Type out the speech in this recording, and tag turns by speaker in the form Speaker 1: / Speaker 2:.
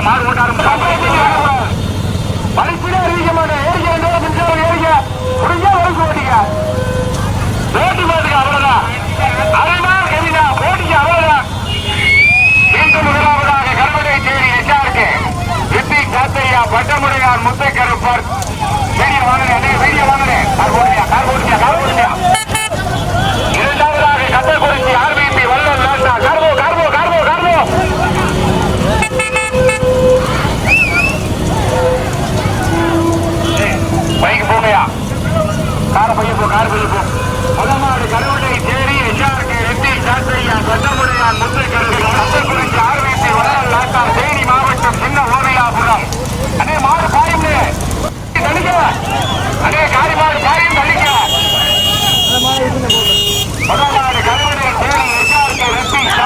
Speaker 1: மாடு ஓட்ட ஆரம்பிச்சாங்க வலிப்பிலே அறிவிக்க மாட்டேன் ஏறிக்க ரெண்டு மின்சாரம் ஏறிக்க முடிஞ்சா வலிப்பு ஓட்டிக்க போட்டி போட்டுக்க அவ்வளவுதான். அரைதான் எரிதா போட்டிக்க அவ்வளவுதான். பட்டமுடையார் முத்தை பெரிய வாழ கார பையன் போ கார பையன் போ. அதான் கடவுள்